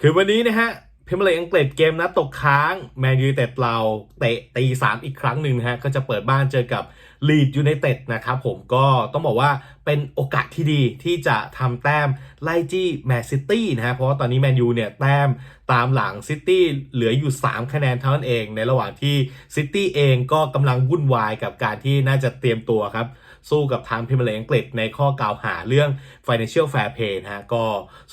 คือวันนี้นะฮะพรีเมียร์ลีกอังกฤษเกมนัดตกค้างแมนยูเต็ดเราเตะตีสามอีกครั้งหนึ่งนะฮะก็จะเปิดบ้านเจอกับลีดยูไนเต็ดนะครับผมก็ต้องบอกว่าเป็นโอกาสที่ดีที่จะทำแต้มไล่จี้แมนซิตี้นะฮะเพราะว่าตอนนี้แมนยูเนี่ยแต้มตามหลังซิตี้เหลืออยู่ 3 คะแนนเท่านั้นเอง ในระหว่างที่ซิตี้เองก็กำลังวุ่นวายกับการที่น่าจะเตรียมตัวครับ สู้กับทางพรีเมียร์ลีกอังกฤษในข้อกล่าวหาเรื่อง financial fair play นะฮะก็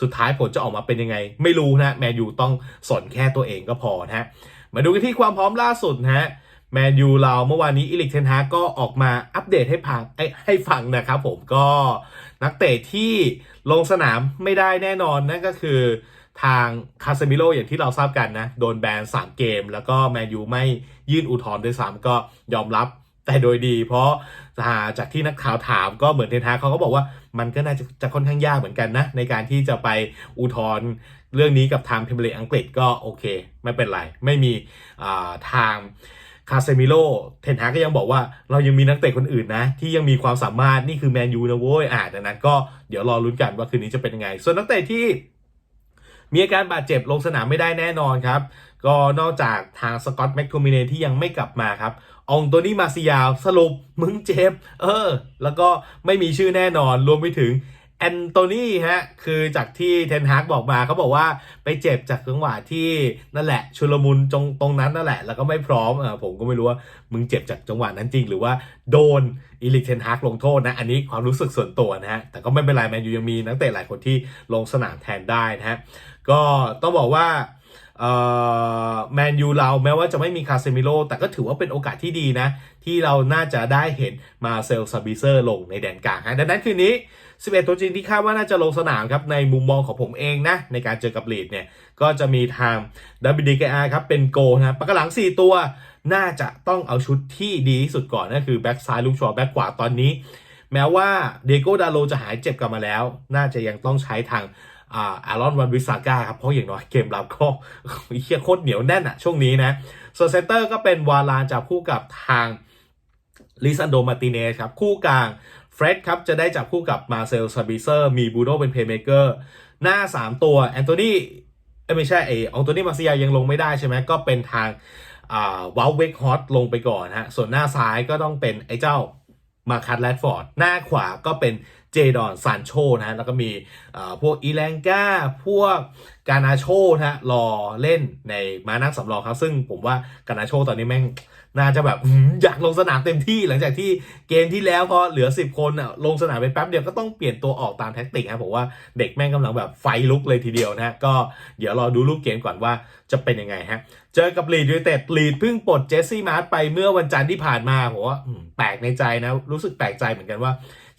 สุดท้ายผลจะออกมาเป็นยังไง ไม่รู้นะแมนยูต้องสนแค่ตัวเองก็พอนะฮะมาดูกันที่ความพร้อมล่าสุดนะฮะแมนยูเราเมื่อวานนี้อิลิกเทนฮาก็ออกมาอัปเดตให้ฟังให้ให้ฟังนะครับผมก็นักเตะที่ลงสนามไม่ได้แน่นอนนั่นก็คือทางคาเซมิโลอย่างที่เราทราบกันนะ โดนแบน 3 เกม แล้วก็แมนยูไม่ยื่นอุทธรณ์ด้วยซ้ำก็ยอมรับ แต่โดยดี เพราะจากที่นักข่าวถามก็เหมือนเทนฮาเขาก็บอกว่ามันก็น่าจะจะค่อนข้างยากเหมือนกันนะ ในการที่จะไปอุทธรณ์เรื่องนี้กับทางพรีเลอังกฤษก็โอเค ไม่เป็นไร ไม่มีทางคาเซมิโลเทนฮากก็ยังบอกว่าเรายังมีนักเตะคนอื่นนะ ที่ยังมีความสามารถนี่คือแมนยูนะโว้ยอ่าดังนั้นก็เดี๋ยวรอลุ้นกันว่าคืนนี้จะเป็นยังไง ส่วนนักเตะที่ มีอาการบาดเจ็บลงสนามไม่ได้แน่นอนครับ ก็นอกจากทางสกอตแมคโทมิเนที่ยังไม่กลับมาครับองตัวนี้มาซิยาวสรุปมึงเจ็บ เออ แล้วก็ไม่มีชื่อแน่นอนรวมไปถึง แอนโตนีฮะคือจากที่เทนฮากบอกมาเขาบอกว่าไปเจ็บจากจังหวะที่นั่นแหละ ชุลมุนตรงตรงนั้นนั่นแหละ แล้วก็ไม่พร้อมเออผมก็ไม่รู้ว่ามึงเจ็บจากจังหวะนั้นจริง หรือว่าโดนอีลิกเทนฮากลงโทษนะอันนี้ความรู้สึกส่วนตัวนะฮะแต่ก็ไม่เป็นไรแมนยูยังมีนักเตะหลายคนที่ลงสนามแทนได้นะฮะก็ต้องบอกว่า แมนยูเราแม้ว่าจะไม่มีคาเซมิโลแต่ก็ถือว่าเป็นโอกาสที่ดีนะ ที่เราน่าจะได้เห็นมาเซลซาบิเซอร์ลงในแดนกลางฮะดังนั้นคืนนี้ 11 ตัวจริงที่คาดว่าน่าจะลงสนามครับ ในมุมมองของผมเองนะ ในการเจอกับลีดเนี่ย ก็จะมีทางดับบิดีกอาครับ เป็นโกนะปากกหลัง 4 ตัว น่าจะต้องเอาชุดที่ดีที่สุดก่อนนั่นคือแบ็กซ้ายลูกชอแบ็กขวาตอนนี้ แม้ว่าเดโกดาโลจะหายเจ็บกลับมาแล้ว น่าจะยังต้องใช้ทาง อ่าอารอนวันวิสาก้าครับ เพราะอย่างน้อยเกมรับก็เฮียโคตรเหนียวแน่นอะช่วงนี้นะส่วนเซนเตอร์ก็เป็นวาลานจับคู่กับทางลิซันโดมาติเนสครับ คู่กลางเฟร็ดครับ จะได้จับคู่กับมาเซลซาบิเซอร์ มีบูโดเป็นเพย์เมเกอร์หน้า 3 ตัวแอนโทนีไม่ใช่เออองโตนีมาซิยายังลงไม่ได้ใช่ไหมก็เป็นทางอ่าวอลเวกฮอตลงไปก่อนฮะส่วนหน้าซ้ายก็ต้องเป็นไอ้เจ้ามาคัตแรดฟอร์ด หน้าขวาก็เป็น เจดอนซานโชนะฮะแล้วก็มีพวกอีแลงกาพวกกานาโชนะฮะรอเล่นในมานั่งสำรองครับ ซึ่งผมว่ากานาโชตอนนี้แม่งน่าจะแบบอยากลงสนามเต็มที่หลังจากที่เกมที่แล้วพอเหลือ 10 คนอะลงสนามไปแป๊บเดียวก็ต้องเปลี่ยนตัวออกตามแท็กติกครับผมว่าเด็กแม่งกำลังแบบไฟลุกเลยทีเดียวนะฮะก็เดี๋ยวรอดูรูปเกมก่อนว่าจะเป็นยังไงฮะ เจอกับลีดยูเต็ดลีดเพิ่งปลดเจสซี่มาร์ไปเมื่อวันจันทร์ที่ผ่านมาผมว่าแปลกในใจนะ รู้สึกแปลกใจเหมือนกันว่า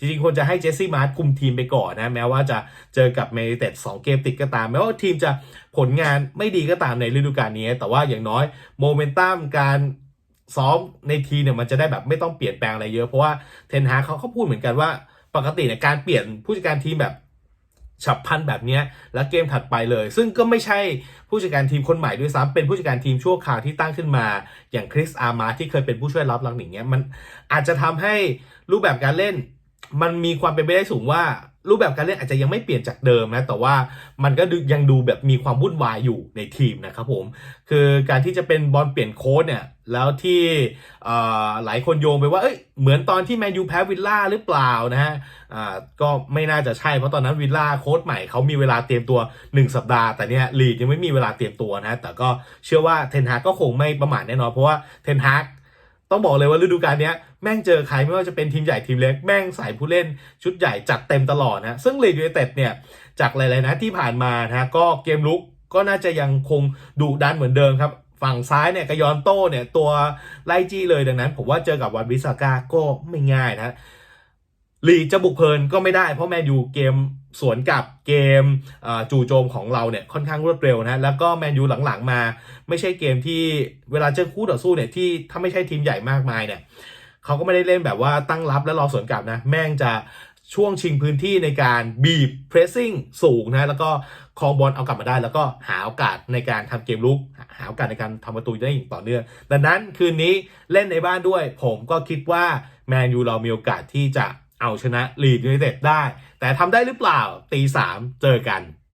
จริงๆควรจะให้เจสซี่มาร์คุมทีมไปก่อนนะแม้ว่าจะเจอกับเมริเต็ดสเกมติดก็ตาม แม้ว่าทีมจะผลงานไม่ดีก็ตามในฤดูกาลนี้ แต่ว่าอย่างน้อยโมเมนตัมการซ้อมในทีเนี่ยมันจะได้แบบไม่ต้องเปลี่ยนแปลงอะไรเยอะเพราะว่าเทนฮาเขาเขาพูดเหมือนกันว่าปกติเนี่ยการเปลี่ยนผู้จัดการทีมแบบฉับพลันแบบนี้แล้วเกมถัดไปเลย ซึ่งก็ไม่ใช่ผู้จัดการทีมคนใหม่ด้วยซ้ำเป็นผู้จัดการทีมชั่วคราวที่ตั้งขึ้นมา อย่างคริสอาร์มาที่เคยเป็นผู้ช่วยรับหลังหนิงเนี้ยมันอาจจะทำให้รูปแบบการเล่น มันมีความเป็นไปได้สูงว่ารูปแบบการเล่นอาจจะยังไม่เปลี่ยนจากเดิมนะแต่ว่ามันก็ยังดูแบบมีความวุ่นวายอยู่ในทีมนะครับผมคือการที่จะเป็นบอลเปลี่ยนโค้ดเนี่ยแล้วที่หลายคนโยงไปว่าเอ้ยเหมือนตอนที่แมนยูแพ้วิลล่าหรือเปล่านะฮะก็ไม่น่าจะใช่เพราะตอนนั้นวิลล่าโค้ดใหม่เขามีเวลาเตรียมตัว 1 สัปดาห์ แต่เนี่ยลีดยังไม่มีเวลาเตรียมตัวนะแต่ก็เชื่อว่าเทนฮากก็คงไม่ประมาทแน่นอนเพราะว่าเทนฮาก ต้องบอกเลยว่าฤดูกาลนี้แม่งเจอใครไม่ว่าจะเป็นทีมใหญ่ทีมเล็กแม่งสายผู้เล่นชุดใหญ่จัดเต็มตลอดนะซึ่งเลดยูไนเต็ดเนี่ยจากหลายๆนะที่ผ่านมานะก็เกมลุกก็น่าจะยังคงดุดันเหมือนเดิมครับ ฝั่งซ้ายเนี่ยกยอนโต้เนี่ยตัวไล่จี้เลยดังนั้น ผมว่าเจอกับวันวิสาก้าก็ไม่ง่ายนะ ลีจะบุกเพลินก็ไม่ได้เพราะแมนยูเกมสวนกับเกมจู่โจมของเราเนี่ยค่อนข้างรวดเร็วนะแล้วก็แมนยูหลังๆมา ไม่ใช่เกมที่เวลาเจอคู่ต่อสู้เนี่ยที่ถ้าไม่ใช่ทีมใหญ่มากมายเนี่ยเขาก็ไม่ได้เล่นแบบว่าตั้งรับแล้วรอสวนกลับนะแม่งจะช่วงชิงพื้นที่ในการบีบเพรสซิ่งสูงนะแล้วก็คองบอลเอากลับมาได้ แล้วก็หาโอกาสในการทำเกมลุก หาโอกาสในการทำประตูได้อย่างต่อเนื่องดังนั้นคืนนี้เล่นในบ้านด้วย ผมก็คิดว่าแมนยูเรามีโอกาสที่จะ เอาชนะลีดยูไนเต็ดได้ แต่ทำได้หรือเปล่าตีสามเจอกัน